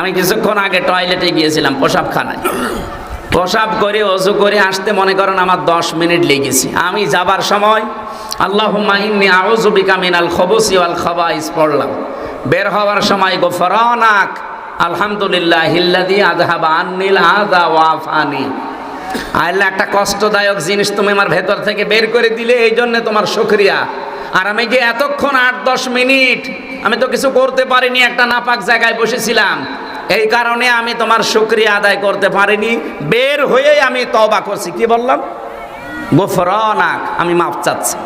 আমি কিছুক্ষণ আগে টয়লেটে গিয়েছিলাম পোশাবখানায় পোশাব করে, অজু করে আসতে মনে করেন আমার দশ মিনিট লেগেছে। আমি যাবার সময় আল্লাহ ইন্নি আউজুবিকা মিনাল খবসি আল খবাইস পড়লাম। বের হওয়ার সময়, গোফরানাক, আলহামদুলিল্লাহ হিল্লাদি আদহাবা আন্নিল আদা ওয়াফানি আল্লাহ, একটা কষ্টদায়ক জিনিস তুমি আমার ভেতর থেকে বের করে দিলে, এই জন্য তোমার শুক্রিয়া। আর আমি যে এতক্ষণ আট দশ মিনিট, আমি তো কিছু করতে পারিনি, একটা নাপাক জায়গায় বসেছিলাম। এই কারণে আমি তোমার শুক্রিয়া আদায় করতে পারিনি। বের হয়েই আমি তবা করছি। কি বললাম? গোফরনাক, আমি মাপ চাচ্ছি।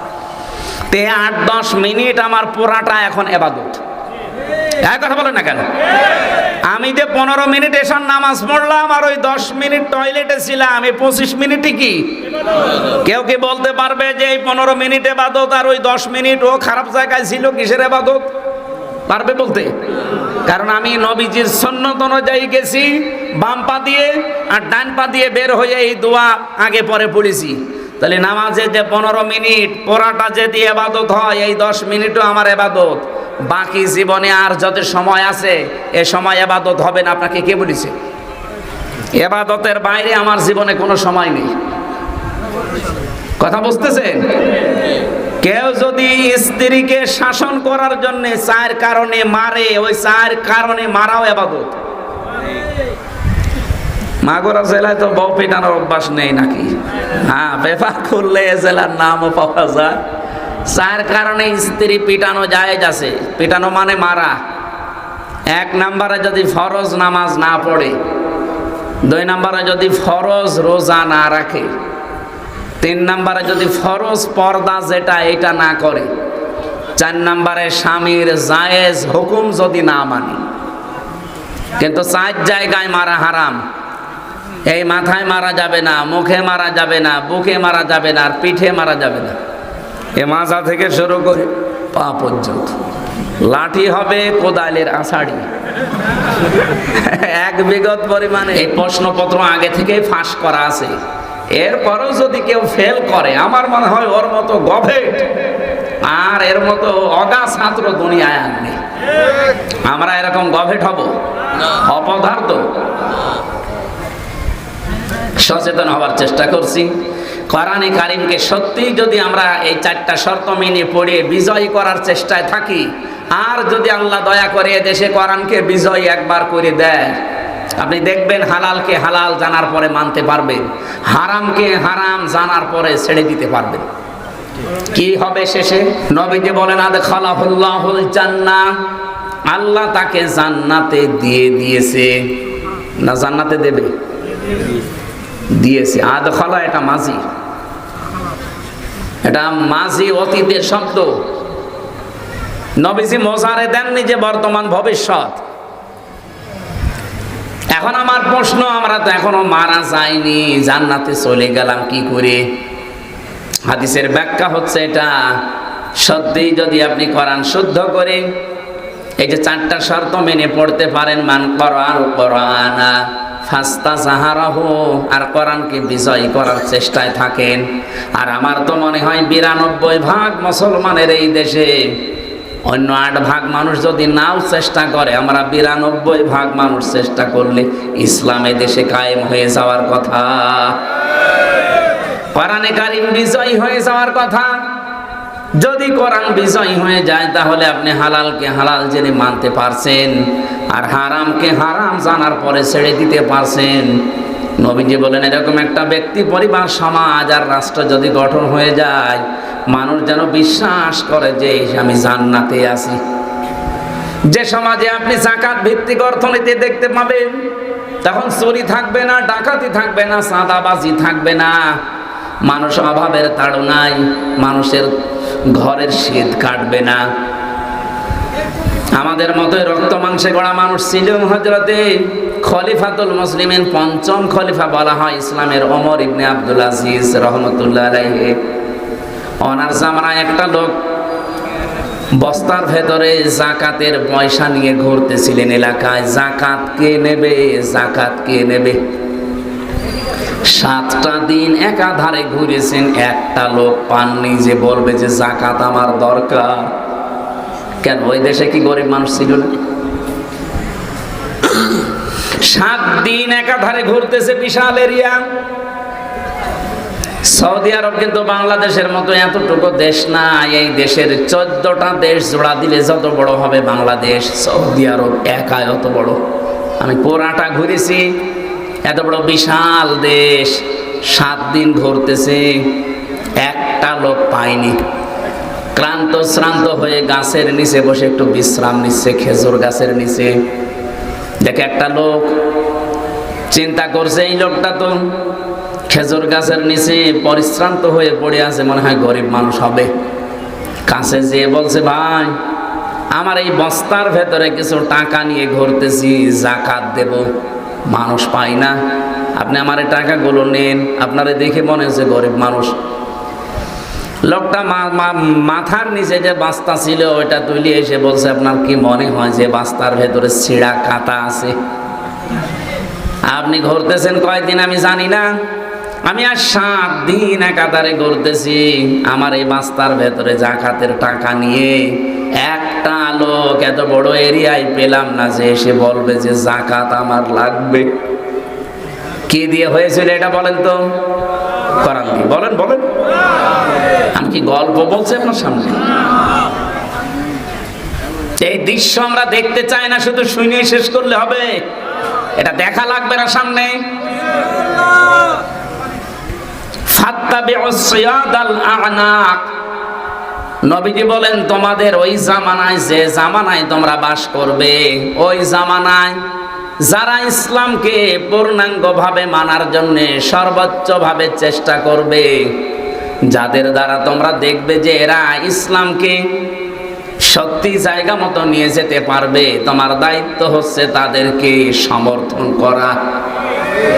তে আট দশ মিনিট আমার পুরাটা এখন এবাদত। এক কথা বলেন না কেন? আমি যে পনেরো মিনিট এসার নামাজ পড়লাম আর ওই দশ মিনিট টয়লেটে ছিলাম এই পঁচিশ মিনিটই কি? কেউ কি বলতে পারবে যে এই পনেরো মিনিট এবাদত আর ওই দশ মিনিট ও খারাপ জায়গায় ছিল কিসের এবাদত? পারবে বলতে? কারণ আমি নবীজির সন্ন্যত অনুযায়ী গেছি, বাম পা দিয়ে আর ডান পা দিয়ে বের হয়ে এই দোয়া আগে পরে পড়েছি। তাহলে নামাজে যে পনেরো মিনিট, পড়াটা যদি এবাদত হয়, এই দশ মিনিটও আমার এবাদত। বাকি জীবনে আর যত সময় আছে, এ সময় এবাদত হবে না, আপনাকে কে বলেছে? এবাদতের বাইরে আমার জীবনে কোনো সময় নেই। কথা বুঝতেছেন? কেউ যদি স্ত্রীকে শাসন করার জন্য চার কারণে মারে, ওই চার কারণে মারাও এবাদত মাগুরা জেলায় তো বউ পিটানোর অভ্যাস নেই নাকি? হ্যাঁ পেপার খুললে জেলার নামও পাওয়া যায়। চার কারণে স্ত্রী পিটানো জায়েজ আছে। পিটানো মানে মারা। এক নম্বরে যদি ফরজ নামাজ না পড়ে, দুই নম্বরে যদি ফরজ রোজা না রাখে তিন নম্বরে যদি ফরজ পর্দা যেটা, এটা না করে, চার নম্বরে স্বামীর জায়েজ হুকুম যদি না মানে। কিন্তু চার জায়গায় মারা হারাম। এই মাথায় মারা যাবে না, মুখে মারা যাবে না, বুকে মারা যাবে না, আর পিঠে মারা যাবে না। এ মাজা থেকে শুরু করে পা পর্যন্ত লাঠি হবে কোদালের আষাঢ়ি। এক বিগত পরিমাণে এই প্রশ্নপত্র আগে থেকেই ফাঁস করা আছে। এরপরেও যদি কেউ ফেল করে আমার মনে হয় ওর মতো গভেট আর এর মতো অগা ছাত্র দুনিয়ায় আর নেই। আমরা এরকম গভেট হব? অপদার্থ? সচেতন হওয়ার চেষ্টা করছি। কোরআনে কারিমকে সত্যিই যদি আমরা এই চারটা শর্ত মেনে পড়ে বিজয় করার চেষ্টায় থাকি আর যদি আল্লাহ দয়া করে দেশে কোরআনকে বিজয় একবার করে দেয় আপনি দেখবেন হালালকে হালাল জানার পরে মানতে পারবেন, হারামকে হারাম জানার পরে ছেড়ে দিতে পারবেন। কি হবে শেষে? নবীজি বলেন আদ খালাহুল্লাহুল জান্নাহ। আল্লাহ তাকে জান্নাতে দিয়ে দিয়েছে। না, জান্নাতে দেবে? দিয়েছে। আদ খলা এটা মাঝি এটা মাঝি অতীতের শব্দ। নবীজি মোজারে দেননি যে বর্তমান ভবিষ্যৎ। এখন আমার প্রশ্ন, আমরা তো এখনও মারা যাইনি, জান্নাতে চলে গেলাম কি করে? হাদিসের ব্যাখ্যা হচ্ছে এটা। সত্যিই যদি আপনি কোরআন শুদ্ধ করে এই যে চারটা শর্ত মেনে পড়তে পারেন, মান করান কোরআনা ফাস্তা সাহারাহ আর কোরআনকে বিজয় করার চেষ্টায় থাকেন। আর আমার তো মনে হয় বিরানব্বই ভাগ মুসলমানের এই দেশে অন্য আট ভাগ মানুষ যদি নাও চেষ্টা করে, আমরা বিরানব্বই ভাগ মানুষ চেষ্টা করলে ইসলামে দেশে কায়েম হয়ে যাওয়ার কথা। কোরআনে কারিম বিজয়ী হয়ে যাওয়ার কথা। যদি কোরআন বিজয়ী হয়ে যায়, তাহলে আপনি হালালকে হালাল জেনে মানতে পারছেন, আর হারামকে হারাম জানার পরে ছেড়ে দিতে পারছেন। নবীজি বলেন, এরকম একটা ব্যক্তি, পরিবার, সমাজ আর রাষ্ট্র যদি গঠন হয়ে যায় মানুষ যেন বিশ্বাস করে যে আমি জান্নাতে আছি। যে সমাজে আপনি জাকাত ভিত্তিক অর্থনীতি দেখতে পাবেন, তখন চুরি থাকবে না, ডাকাতি থাকবে না সাদাবাজি থাকবে না। মানুষ অভাবের তাড়নায় মানুষের ঘরের শীত কাটবে না। আমাদের মতো রক্ত মাংসে গড়া মানুষ ছিল হজরতে খলিফাতুল মুসলিমের পঞ্চম খলিফা বলা হয় ইসলামের ওমর ইবনে আব্দুল আজিজ রহমতুল্লাহ আলাইহি। ওনার জামানায় একটা লোক বস্তার ভেতরে জাকাতের পয়সা নিয়ে ঘুরতেছিলেন এলাকায়, জাকাত কে নেবে, জাকাত কে নেবে? সাতটা দিন একাধারে ঘুরেছেন, একটা লোক পাননি যে বলবে যে জাকাত আমার দরকার। কেন, ওই দেশে কি গরিব মানুষ ছিল না? সাত দিন একাধারে ঘুরতেছে বিশাল এরিয়া। সৌদি আরব কিন্তু বাংলাদেশের মতো এতটুকু দেশ না, এই দেশের চোদ্দটা দেশ জোড়া দিলে যত বড় হবে বাংলাদেশ, সৌদি আরব একা অত বড়। আমি পুরাটা ঘুরেছি, এত বড় বিশাল দেশ, সাত দিন ঘুরতেছে, একটা লোক পাইনি। ক্লান্ত শ্রান্ত হয়ে গাছের নিচে বসে একটু বিশ্রাম নিচ্ছে, খেজুর গাছের নিচে। দেখে একটা লোক চিন্তা করছে, এই লোকটা তো খেজুর গাছের নিচে পরিশ্রান্ত হয়ে পড়ে আছে, মনে হয় গরিব মানুষ হবে। কাছে যেয়ে বলছে, ভাই, আমার এই বস্তার ভেতরে কিছু টাকা নিয়ে ঘুরতেছি, জাকাত দেব। মানুষ পাই না। আপনি আমার এই টাকাগুলো নেন। আপনারে দেখে মনে হচ্ছে গরিব মানুষ। লোকটা মাথার নিচে যে বাস্তা ছিল, ওইটা তুলে এসে বলছে, আপনার কি মনে হয় যে বাস্তার ভেতরে ছিঁড়া কাটা আছে? আপনি ঘুরতেছেন কয়দিন আমি জানি না। আমি আর সাত দিন একাধারে ঘুরতেছি। আমার এই বাস্তার ভেতরে জাকাতের টাকা নিয়ে একটা লোক এত বড় এরিয়ায় পেলাম না যে এসে বলবে যে জাকাত আমার লাগবে। কি দিয়ে হয়েছিল এটা বলেন তো? করান কি বলেন বলেন। আমি কি গল্প বলছি আপনার সামনে? এই দৃশ্য আমরা দেখতে চাই না, শুধু শুনে শেষ করলে হবে। এটা দেখা লাগবে না সামনে। নবীজি বলেন, তোমাদের ওই জামানায় যে জামানায় তোমরা বাস করবে, ওই জামানায় যারা ইসলামকে পূর্ণাঙ্গভাবে মানার জন্য সর্বোচ্চভাবে চেষ্টা করবে, যাদের দ্বারা তোমরা দেখবে যে এরা ইসলামকে সত্যি জায়গা মতো নিয়ে যেতে পারবে, তোমার দায়িত্ব হচ্ছে তাদেরকে সমর্থন করা।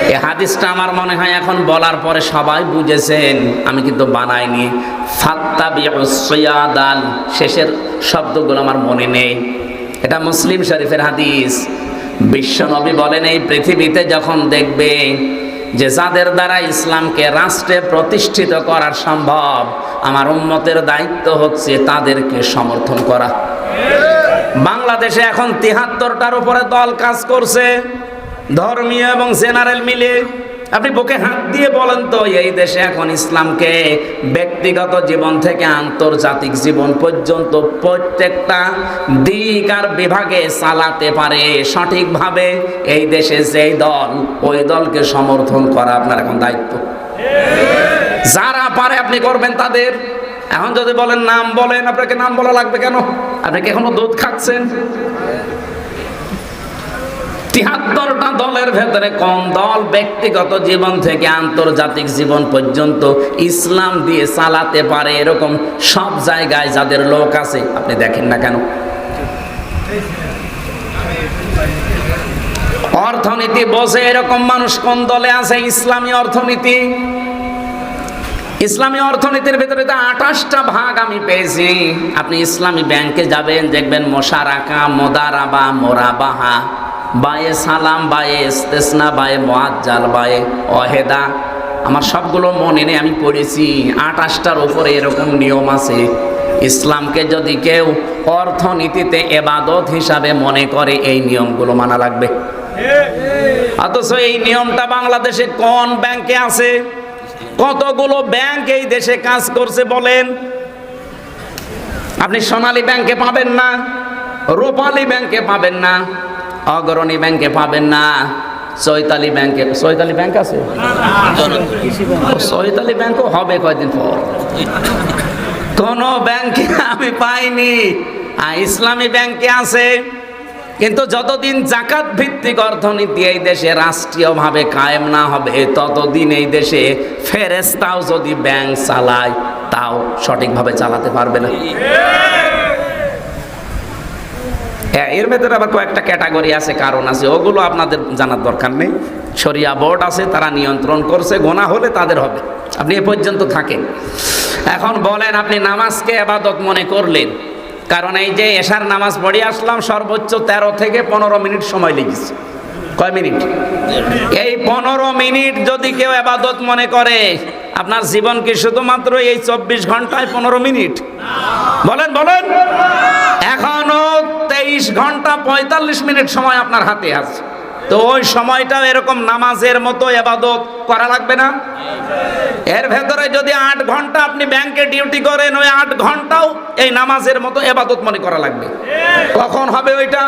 এই হাদিসটা আমার মনে হয় এখন বলার পরে সবাই বুঝেছেন। আমি কিন্তু বানাইনি। ফাত্তাবিউসয়াদাল শেষের শব্দগুলো আমার মনে নেই। এটা মুসলিম শরীফের হাদিস। বিশ্বনবী বলেন, এই পৃথিবীতে যখন দেখবে যে যাদের দ্বারা ইসলামকে রাষ্ট্রে প্রতিষ্ঠিত করা সম্ভব, আমার উন্মতের দায়িত্ব হচ্ছে তাদেরকে সমর্থন করা। বাংলাদেশে এখন তিহাত্তরটার উপরে দল কাজ করছে। ধর্মীয় এবং জেনারেল মিলে আপনি বুকে হাত দিয়ে বলেন তো, এই দেশে এখন ইসলামকে ব্যক্তিগত জীবন থেকে আন্তর্জাতিক জীবন পর্যন্ত প্রত্যেকটা দিক আর বিভাগে চালাতে পারে সঠিকভাবে। এই দেশে যেই দল, ওই দলকে সমর্থন করা আপনার এখন দায়িত্ব। যারা পারে আপনি করবেন তাদের। এখন যদি বলেন নাম বলেন, আপনাকে নাম বলা লাগবে কেন? আপনি কি এখনও দুধ খাচ্ছেন? তিহাত্তরটা দলের ভেতরে কোন দল ব্যক্তিগত জীবন থেকে আন্তর্জাতিক জীবন পর্যন্ত ইসলাম দিয়ে চালাতে পারে এরকম সব জায়গায় যাদের লোক আছে, আপনি দেখেন না কেন? অর্থনীতি বসে এরকম মানুষ কোন দলে আছে, ইসলামী অর্থনীতি? ইসলামী অর্থনীতির ভেতরে তো আঠাশটা ভাগ আমি পেয়েছি। আপনি ইসলামী ব্যাংকে যাবেন, দেখবেন মোশারাকা, মোদারাবা, মোরাবাহা। বায়ে সালাম, বায়ে ইস্তেসনা, বায়ে মোয়াজ্জাল বায়ে অহেদা আমার সবগুলো মনে নেই, আমি পড়েছি। আঠাশটার উপরে এরকম নিয়ম আছে। ইসলামকে যদি কেউ অর্থনীতিতে এবাদত হিসাবে মনে করে, এই নিয়মগুলো মানা লাগবে। অথচ এই নিয়মটা বাংলাদেশে কোন ব্যাংকে আছে? কতগুলো ব্যাংক এই দেশে কাজ করছে বলেন? আপনি সোনালী ব্যাংকে পাবেন না, রূপালী ব্যাংকে পাবেন না। অগ্রণী ব্যাংকে পাবেন না। চৈতালি ব্যাংকে, চৈতালি ব্যাংক আছে? চৈতালি ব্যাংকও হবে কয়দিন পর। কোন ব্যাংকে আমি পাইনি। ইসলামী ব্যাংকে আছে। কিন্তু যতদিন জাকাত ভিত্তিক অর্থনীতি এই দেশে রাষ্ট্রীয়ভাবে কায়েম না হবে, ততদিন এই দেশে ফেরেস্তাও যদি ব্যাংক চালায়, তাও সঠিকভাবে চালাতে পারবে না। হ্যাঁ, এর ভেতরে আবার কয়েকটা ক্যাটাগরি আছে কারণ আছে ওগুলো আপনাদের জানার দরকার নেই। শরিয়া বোর্ড আছে তারা নিয়ন্ত্রণ করছে গোনা হলে তাদের হবে। আপনি এ পর্যন্ত থাকেন। এখন বলেন আপনি নামাজকে আবাদত মনে করলেন? কারণ এই যে এশার নামাজ পড়ে আসলাম সর্বোচ্চ তেরো থেকে পনেরো মিনিট সময় লেগেছে। কয় মিনিট? এই পনেরো মিনিট যদি কেউ আবাদত মনে করে আপনার জীবন কি শুধুমাত্র এই চব্বিশ ঘন্টায় পনেরো মিনিট? বলেন বলেন। এখনও তেইশ ঘণ্টা পঁয়তাল্লিশ মিনিট সময় আপনার হাতে আছে। তো ওই সময়টাও এরকম নামাজের মতো এবাদত করা লাগবে না? এর ভেতরে যদি আট ঘণ্টা আপনি ব্যাংকে ডিউটি করেন ওই আট ঘন্টাও এই নামাজের মতো এবাদত মনে করা লাগবে। কখন হবে ওইটা?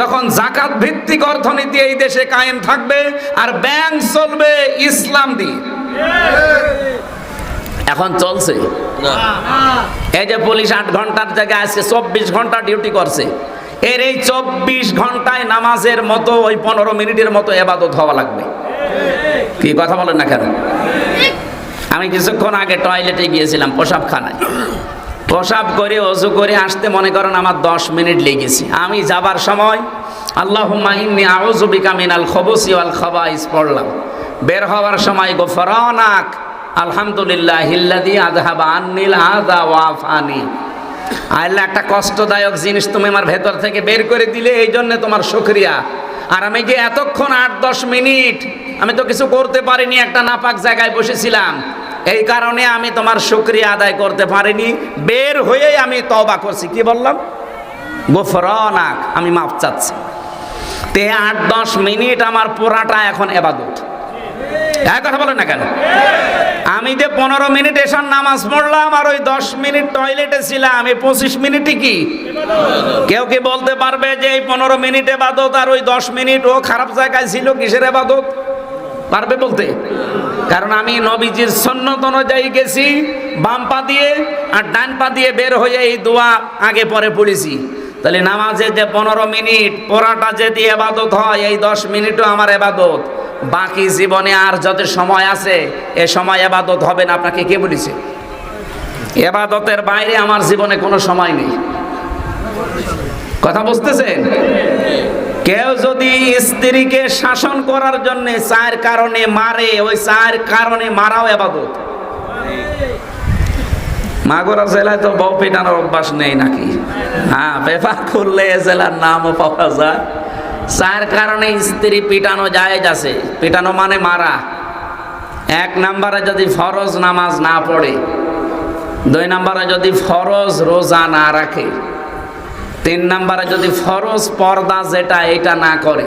যখন জাকাত ভিত্তিক অর্থনীতি এই দেশে কায়েম থাকবে আর ব্যাংক চলবে ইসলাম দিয়ে। এখন চলছে? এই যে পুলিশ আট ঘণ্টার জায়গায় আজকে চব্বিশ ঘণ্টা ডিউটি করছে। এর এই চব্বিশ ঘন্টায় নামাজের মতো, ওই পনেরো মিনিটের মতো এবাদত হওয়া লাগবে। কি কথা বলেন না কেন? আমি কিছুক্ষণ আগে টয়লেটে গিয়েছিলাম পোশাবখানায় প্রসাব করে, অজু করে আসতে মনে করেন আমার দশ মিনিট লেগেছে। আমি যাবার সময় আল্লাহ ইন্নি আউজুবিকা মিনাল খবসি আল খবাইস পড়লাম। বের হওয়ার সময়, গোফরানাক আলহামদুলিল্লাহ হিল্লাদি আদহাবা আন্নিল আদা ওয়াফানি আল্লাহ একটা কষ্টদায়ক জিনিস তুমি আমার ভেতর থেকে বের করে দিলে, এই জন্য তোমার শুক্রিয়া। আর আমি যে এতক্ষণ আট, দশ মিনিট আমি তো কিছু করতে পারিনি, একটা নাপাক জায়গায় বসেছিলাম, এই কারণে আমি তোমার শুক্রিয়া আদায় করতে পারিনি। বের হয়েই আমি তবা করছি। কি বললাম? গোফরনাক, আমি মাপ চাচ্ছি। তে আট, দশ মিনিট আমার পোড়াটা এখন এবাদত। কথা বলেন না কেন? আমি যে পনেরো মিনিট এসার নামাজ পড়লাম আর ওই দশ মিনিট টয়লেটে ছিলাম, এই পঁচিশ মিনিটই কি? কেউ কি বলতে পারবে যে এই পনেরো মিনিট এবাদত আর ওই দশ মিনিট ও খারাপ জায়গায় ছিল, কিসের এবাদত? পারবে বলতে? কারণ আমি নবীজির সন্ন্যত অনুযায়ী গেছি, বাম পা দিয়ে আর ডান পা দিয়ে বের হয়ে এই দোয়া আগে পরে পড়েছি। তাহলে নামাজে যে পনেরো মিনিট, পড়াটা যদি এবাদত হয়, এই দশ মিনিটও আমার এবাদত। বাকি জীবনে আর যত সময় আছে, এ সময় এবাদত হবে না, আপনাকে কে বলেছে? এবাদতের বাইরে আমার জীবনে কোনো সময় নেই। কথা বুঝতেছেন কেউ যদি স্ত্রীকে শাসন করার জন্য চায়ের কারণে মারে, ওই চায়ের কারণে মারাও এবাদত। মাগুরা জেলায় তো বউ পেটানোর অভ্যাস নেই নাকি? হ্যাঁ পেপার খুললে জেলার নামও পাওয়া যায়। চার কারণে স্ত্রী পিটানো যায় আছে। পিটানো মানে মারা। এক নাম্বারে যদি ফরজ নামাজ না পড়ে, দুই নাম্বারে যদি ফরজ রোজা না রাখে, তিন নাম্বারে যদি ফরজ পর্দা যেটা, এটা না করে,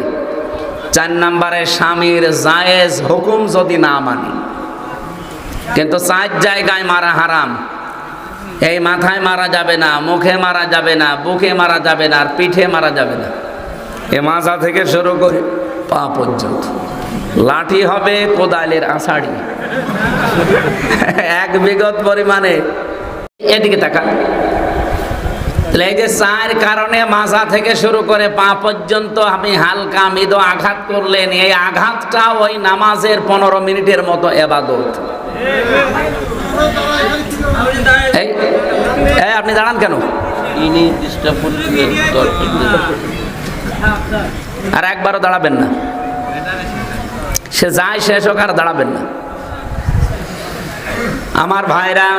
চার নাম্বারে স্বামীর জায়েজ হুকুম যদি না মানে। কিন্তু চার জায়গায় মারা হারাম। এই মাথায় মারা যাবে না, মুখে মারা যাবে না, বুকে মারা যাবে না, আর পিঠে মারা যাবে না। এ মাথা থেকে শুরু করে পা পর্যন্ত। লাঠি হবে কোদালের আষাঢ়ি। এক বিগত পরিমাণে। এদিকে তাকা এই যে কারণে মাজা থেকে শুরু করে পা পর্যন্ত আপনি হালকা মৃদু আঘাত করলেন, এই আঘাতটা ওই নামাজের পনেরো মিনিটের মতো এবাদত। এই আপনি দাঁড়ান কেন ডিস্টার্ব করছিলেন দরকার নেই। আর একবারও দাঁড়াবেন না। সে যায় শেষ হোক আর দাঁড়াবেন না। আমার ভাইরা,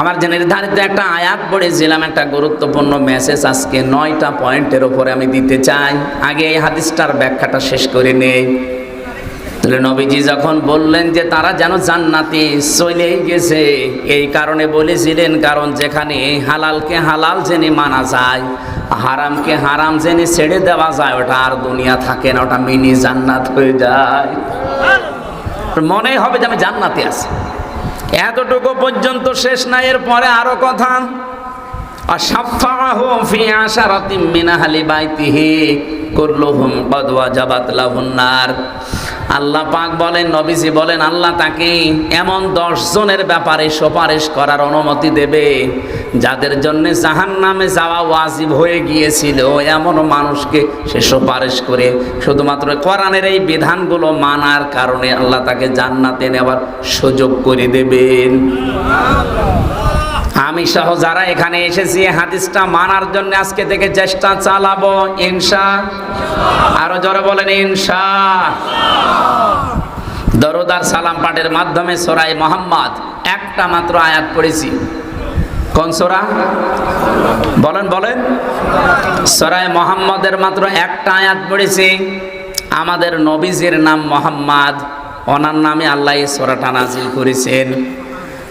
আমার যে নির্ধারিত একটা আয়াত পড়েছিলাম, একটা গুরুত্বপূর্ণ মেসেজ আজকে নয়টা পয়েন্টের ওপরে আমি দিতে চাই। আগে এই হাদিসটার ব্যাখ্যাটা শেষ করে নেই। তাহলে নবীজি যখন বললেন যে তারা যেন জান্নাতি চলেই গেছে, এই কারণে বলেছিলেন, কারণ যেখানে হালালকে হালাল জেনে মানা যায় হারামকে হারাম জেনে ছেড়ে দেওয়া যায়, ওটা আর দুনিয়া থাকে না, ওটা মিনি জান্নাত হয়ে যায়। মনে হবে যে আমি জান্নাতে আছি। এতটুকু পর্যন্ত শেষ না এর পরে আরও কথা। মিন আহলি বাইতিহি, কুল্লুহুম কদ ওয়াজাবাত লাহুন নার। আল্লাহ পাক বলেন, নবীজি বলেন, আল্লাহ তাকে এমন দশ জনের ব্যাপারে সুপারিশ করার অনুমতি দেবে যাদের জন্য জাহান নামে যাওয়া ওয়াজিব হয়ে গিয়েছিল। এমন মানুষকে সে সুপারিশ করে শুধুমাত্র কোরআনের এই বিধানগুলো মানার কারণে আল্লাহ তাকে জান্নাতে নেওয়ার সুযোগ করে দেবেন। আমি সহ যারা এখানে এসেছি হাদিসটা মানার জন্য আজকে থেকে চেষ্টা চালাবো, ইনশা। আরও জোরে বলেন, ইনশা। দরদার সালাম পাঠের মাধ্যমে সোরাই মোহাম্মদ একটা মাত্র আয়াত পড়েছি। কোন সোরা? বলেন বলেন। সোরাই মোহাম্মদের মাত্র একটা আয়াত পড়েছি। আমাদের নবীজির নাম মোহাম্মদ। ওনার নামে আল্লাহ সোরাটা নাজিল করেছেন।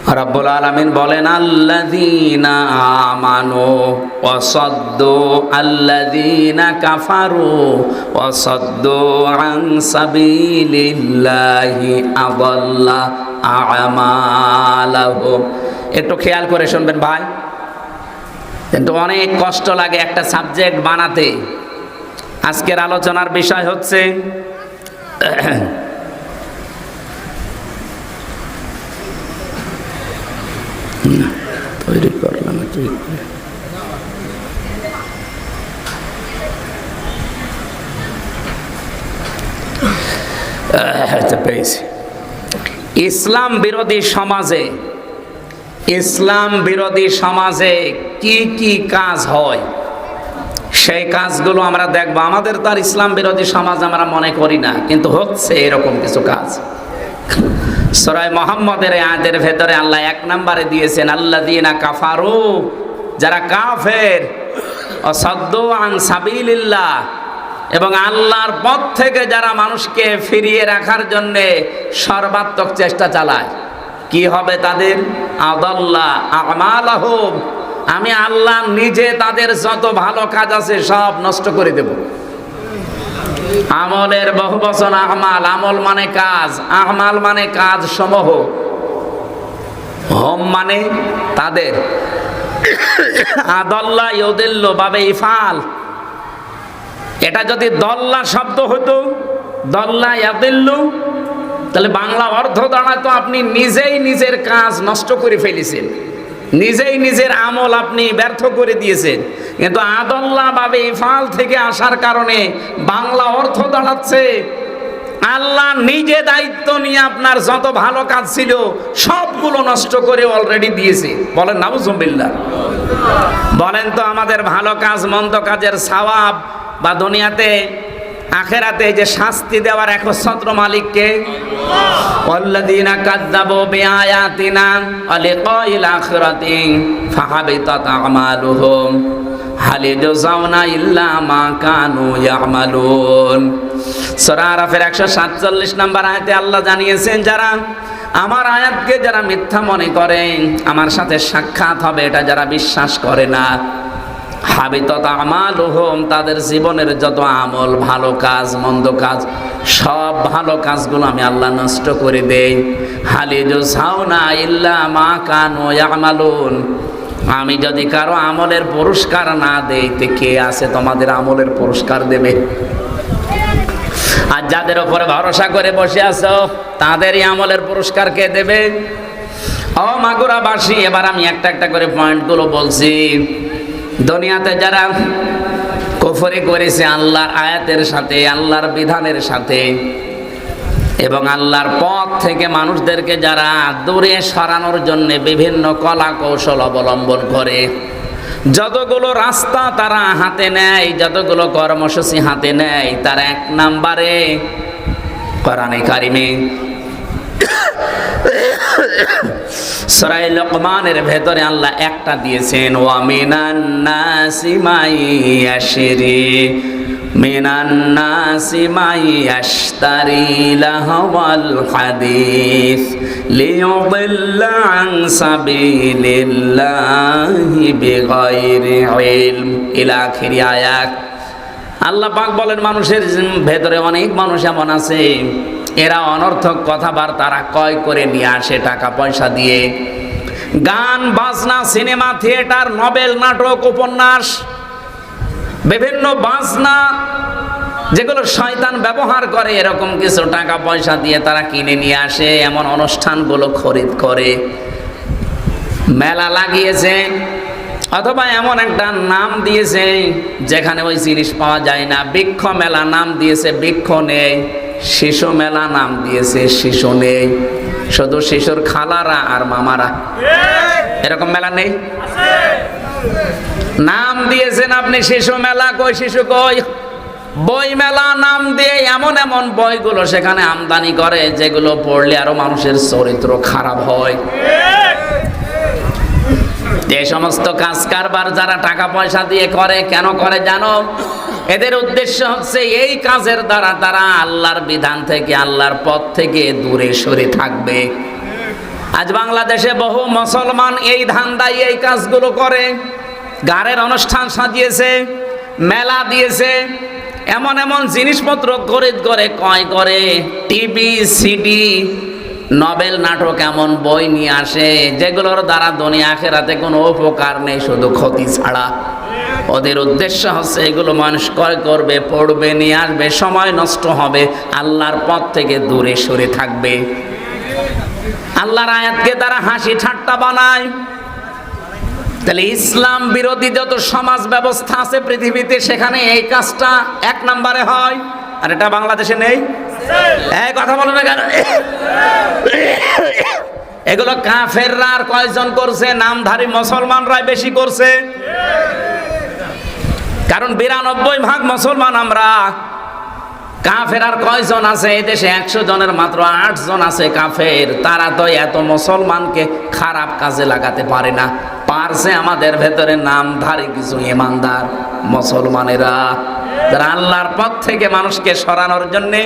রব্বুল আলামিন বলেন, আল্লাযীনা আমানু ওয়াসাদ্দু আল্লাযীনা কাফারু ওয়াসাদ্দু আন সাবিলিল্লাহি আদাল্লা আমালাহুম। একটু খেয়াল করে শুনবেন ভাই। কিন্তু অনেক কষ্ট লাগে একটা সাবজেক্ট বানাতে। আজকের আলোচনার বিষয় হচ্ছে তৈরি পেয়েছি ইসলাম বিরোধী সমাজে ইসলাম বিরোধী সমাজে কি কি কাজ হয়? সেই কাজগুলো আমরা দেখব। আমাদের তার ইসলাম বিরোধী সমাজ আমরা মনে করি না, কিন্তু হচ্ছে এরকম কিছু কাজ। সরাই মোহাম্মদের আয়াতের ভেতরে আল্লাহ এক নম্বরে দিয়েছেন আল্লাহ দিনা কাফারু যারা কাফের আং সাবিলিল্লাহ এবং আল্লাহর পথ থেকে যারা মানুষকে ফিরিয়ে রাখার জন্যে সর্বাত্মক চেষ্টা চালায়। কি হবে তাদের? আদাল্লাহ আমালাহুম আমি আল্লাহ নিজে তাদের যত ভালো কাজ আছে সব নষ্ট করে দেব। আমলের বহু বচন আহমাল আমল মানে কাজ আহমাল মানে কাজ সমূহ। হোম মানে তাদের। আদল্লা ইউদিল্ল বাবে ইফাল। এটা যদি দল্লা শব্দ হতো, দল্লা ইয়াদিল্লু, তাহলে বাংলা অর্থ দাঁড়াতো আপনি নিজেই নিজের কাজ নষ্ট করে ফেলেছেন। নিজেই নিজের আমল আপনি ব্যর্থ করে দিয়েছেন। কিন্তু আদল্লা ভাবে ইফাল থেকে আসার কারণে বাংলা অর্থ দাঁড়াচ্ছে। আল্লাহ নিজে দায়িত্ব নিয়ে আপনার যত ভালো কাজ ছিল, সবগুলো নষ্ট করে অলরেডি দিয়েছে। বলেন নাবুজুবিল্লাহ বলেন তো, আমাদের ভালো কাজ, মন্দ কাজের সওয়াব বা দুনিয়াতে আখেরাতে যে শাস্তি দেওয়ার এক ছত্র মালিককে অল্লাদিনা আমালুহুম। ইল্লা মা নম্বর আল্লাহ জানিয়েছেন, যারা আমার আয়াতকে যারা মিথ্যা মনে করে, আমার সাথে সাক্ষাৎ হবে, এটা যারা বিশ্বাস করে না। হাবিতত আমাল হোম তাদের জীবনের যত আমল, ভালো কাজ, মন্দ কাজ, সব ভালো কাজগুলো আমি আল্লাহ নষ্ট করে দেই। হালিজু সাউনা ইল্লা মা কানু আমালুন আমি যদি কারও আমলের পুরস্কার না দেই, তে কে আছে তোমাদের আমলের পুরস্কার দেবে? আর যাদের ওপরে ভরসা করে বসে আছো, তাদেরই আমলের পুরস্কার কে দেবে? ও মাগুরাবাসী, এবার আমি একটা একটা করে পয়েন্টগুলো বলছি। দুনিয়াতে যারা কফরি করেছে আল্লাহর আয়াতের সাথে, আল্লাহর বিধানের সাথে এবং আল্লাহর পথ থেকে মানুষদেরকে যারা দূরে সরানোর জন্য বিভিন্ন কলা কৌশল অবলম্বন করে, যতগুলো রাস্তা তারা হাতে নেয়, যতগুলো কর্মসূচি হাতে নেয়, তার এক নাম্বারে কোরআনে কারিমে সরাই লোকমানের ভেতরে আল্লাহ একটা দিয়েছেন ওয়ামিনান নাসি মাই আশিরি, মিনান নাসি মাই আশতারি লাহওয়াল হাদিস, লিয়ুদিল্লা আন সাবিলিল্লাহি বিগাইরি ইলম। ইলা আয়াত। আল্লাহ পাক বলেন, মানুষের ভেতরে অনেক মানুষ এমন আছে এরা অনর্থক কথাবার্তারা ক্রয় করে নিয়ে আসে টাকা পয়সা দিয়ে। গান, বাজনা, সিনেমা, থিয়েটার, নবেল, নাটক, উপন্যাস, বিভিন্ন বাজনা, যেগুলো শয়তান ব্যবহার করে, এরকম কিছু টাকা পয়সা দিয়ে তারা কিনে নিয়ে আসে, এমন অনুষ্ঠানগুলো খরিদ করে। মেলা লাগিয়েছে, অথবা এমন একটা নাম দিয়েছে, যেখানে ওই জিনিস পাওয়া যায় না। বৃক্ষ মেলা নাম দিয়েছে, বৃক্ষ নেই। শিশু মেলা নাম দিয়েছে শিশু নেই। শুধু শিশুর খালারা আর মামারা। এরকম মেলা নেই? নাম দিয়েছেন আপনি শিশু মেলা কই শিশু কই? বই মেলা নাম দিয়ে এমন এমন বইগুলো সেখানে আমদানি করে যেগুলো পড়লে আরও মানুষের চরিত্র খারাপ হয়। যে সমস্ত কাজ কারবার যারা টাকা পয়সা দিয়ে করে কেন করে জানো? এদের উদ্দেশ্য হচ্ছে এই কাজের দ্বারা তারা আল্লাহর বিধান থেকে, আল্লাহর পথ থেকে দূরে সরে থাকবে। আজ বাংলাদেশে বহু মুসলমান এই ধান্দাই এই কাজগুলো করে, গানের অনুষ্ঠান সাজিয়েছে, মেলা দিয়েছে, এমন এমন জিনিসপত্র খরিদ করে কয় করে, টিভি, সিডি, নবেল নাটক, এমন বই নিয়ে আসে, যেগুলোর দ্বারা দুনিয়া আখেরাতে কোনো উপকার নেই, শুধু ক্ষতি ছাড়া। ওদের উদ্দেশ্য হচ্ছে এগুলো মানুষ ক্রয় করবে, পড়বে, নিয়ে আসবে, সময় নষ্ট হবে, আল্লাহর পথ থেকে দূরে সরে থাকবে। আল্লাহর আয়াতকে তারা হাসি ঠাট্টা বানায়। তাহলে ইসলাম বিরোধী যত সমাজ ব্যবস্থা আছে পৃথিবীতে, সেখানে এই কাজটা এক নম্বরে হয়। আর এটা বাংলাদেশে নেই? কথা বলো না কেন? এগুলো কাফেররা আর কয়জন করছে? নামধারী মুসলমানরাই বেশি করছে। কারণ বিরানব্বই ভাগ মুসলমান আমরা। কাফের আর কয়জন আছে? এই দেশে একশো জনের মাত্র আট জন আছে কাফের। তারা তো এত মুসলমানকে খারাপ কাজে লাগাতে পারে না। পারছে আমাদের ভেতরে নামধারী কিছু ইমানদার মুসলমানেরা। যারা আল্লাহর পথ থেকে মানুষকে সরানোর জন্যে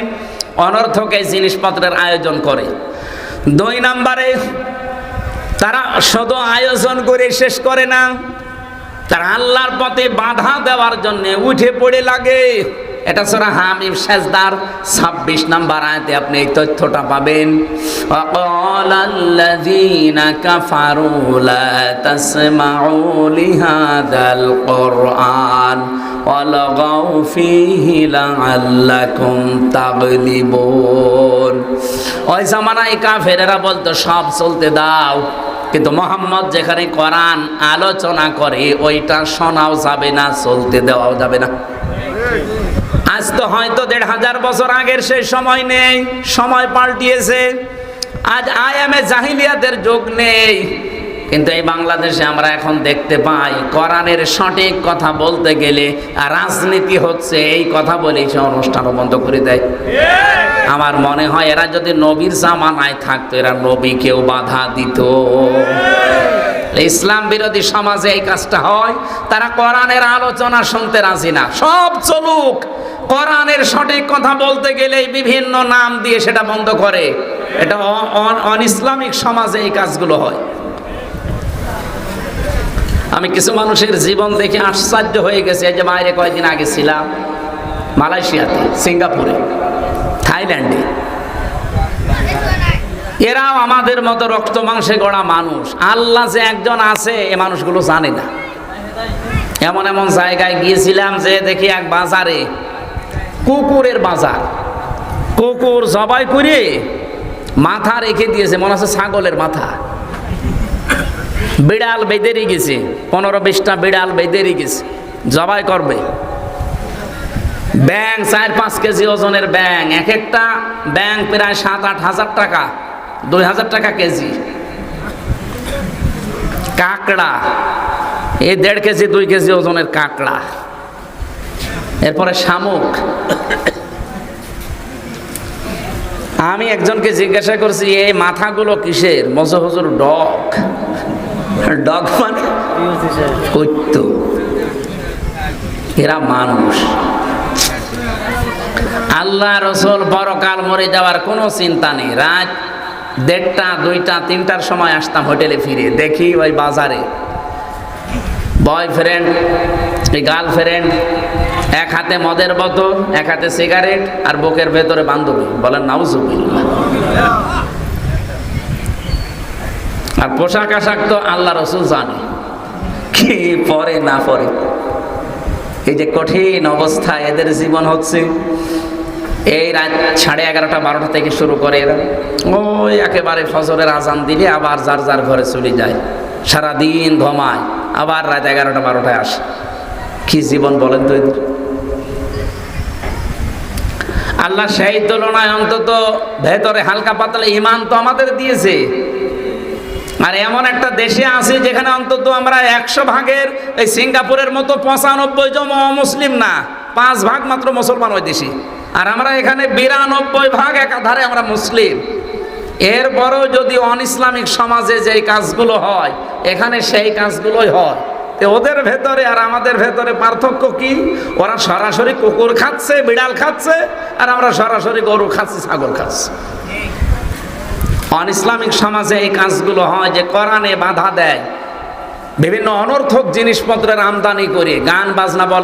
অনর্থক জিনিসপত্রের আয়োজন করে। দুই নম্বরে, তারা শুধু আয়োজন করে শেষ করে না তারা আল্লাহর পথে বাধা দেওয়ার জন্য উঠে পড়ে লাগে এটা সরা হামিম শেষদার ছাব্বিশ নাম্বার আয়তে আপনি এই তথ্যটা পাবেন وقال الذين كفروا لا تسمعوا لهذا القرآن والغوا فيه لعلكم تغلبون ওই জামানায় কাফেরেরা বলতো সব চলতে দাও কিন্তু মোহাম্মদ যেখানে কোরআন আলোচনা করে, ওইটা শোনাও যাবে না, চলতে দেওয়াও যাবে না। আজ তো হয়তো দেড় হাজার বছর আগের সেই সময় নেই, সময় পাল্টিয়েছে। আজ আয়ামে জাহিলিয়াদের যোগ নেই। কিন্তু এই বাংলাদেশে আমরা এখন দেখতে পাই, কোরআনের সঠিক কথা বলতে গেলে রাজনীতি হচ্ছে, এই কথা বলেই সে অনুষ্ঠানও বন্ধ করে দেয়। আমার মনে হয় এরা যদি নবীর জামানায় থাকতো, এরা নবীকেও বাধা দিত। ইসলাম বিরোধী সমাজে এই কাজটা হয়, তারা কোরআনের আলোচনা শুনতে রাজি না, সব চলুক। কোরআনের সঠিক কথা বলতে গেলে বিভিন্ন নাম দিয়ে সেটা বন্ধ করে। এটা অন ইসলামিক সমাজে এই কাজগুলো হয়। আমি কিছু মানুষের জীবন দেখে আশ্চর্য হয়ে গেছে যে বাইরে কয়েকদিন আগে ছিলাম মালয়েশিয়াতে, সিঙ্গাপুরে, থাইল্যান্ডে। এরাও আমাদের মতো রক্ত মাংসে গড়া মানুষ। আল্লাহ যে একজন আছে, এ মানুষগুলো জানে না। এমন এমন জায়গায় গিয়েছিলাম যে দেখি এক বাজারে, কুকুরের বাজার। কুকুর জবাই করে মাথা রেখে দিয়েছে, মনে হচ্ছে ছাগলের মাথা। বিড়াল বেঁধেরই গেছে, পনেরো বিশটা বিড়াল বেঁধেরই গেছে। জবাই করবে। ব্যাং চার পাঁচ কেজি ওজনের ব্যাং এক একটা ব্যাং প্রায় সাত আট হাজার টাকা, দুই হাজার টাকা কেজি। কাঁকড়া এই দেড় কেজি, দুই কেজি ওজনের কাঁকড়া। এরপরে শামুক। আমি একজনকে জিজ্ঞাসা করছি এই মাথাগুলো কিসের? মজো হজুর ডগ মানে কৈত্য এরা মানুষ। আল্লাহ রসুল বড়কাল মরে যাওয়ার কোনো চিন্তা নেই। রাত দেড়টা, দুইটা, তিনটার সময় আসতাম হোটেলে ফিরে। দেখি ওই বাজারে বয়ফ্রেন্ড গার্লফ্রেন্ড এক হাতে মদের বোতল, এক হাতে সিগারেট আর বুকের ভেতরে বান্ধবী। বলেন, নাউজুবিল্লাহ। আর পোশাক আশাক তো আল্লাহ রসুল জানে। কি পরে না পরে। এই যে কঠিন অবস্থা এদের জীবন হচ্ছে। এই রাত সাড়ে এগারোটা, বারোটা থেকে শুরু করে এরা। ওই একেবারে ফজরের আজান দিলে আবার যার যার ঘরে চলে যায়। সারাদিন ঘমায়, আবার রাত এগারোটা, বারোটায় আসে। কি জীবন বলেন তো এদের? আল্লাহ সেই তুলনায় অন্তত ভেতরে হালকা পাতলা ইমান তো আমাদের দিয়েছে। আর এমন একটা দেশে আছে যেখানে অন্তত আমরা একশো ভাগের এই সিঙ্গাপুরের মতো পঁচানব্বই জন মুসলিম না, পাঁচ ভাগ মাত্র মুসলমান ওই দেশে। আর আমরা এখানে বিরানব্বই ভাগ একাধারে আমরা মুসলিম। এরপরও যদি অন ইসলামিক সমাজে যে কাজগুলো হয়, এখানে সেই কাজগুলোই হয়। তো ওদের ভেতরে আর আমাদের ভেতরে পার্থক্য কি? ওরা সরাসরি কুকুর খাচ্ছে, বিড়াল খাচ্ছে, আর আমরা সরাসরি গরু খাচ্ছি, ছাগল খাচ্ছি। অন ইসলামিক সমাজে এই কাজগুলো হয় যে কোরআনে বাধা দেয়। বিভিন্ন অনর্থক জিনিসপত্রের আমদানি করে গান বাজনা বলে।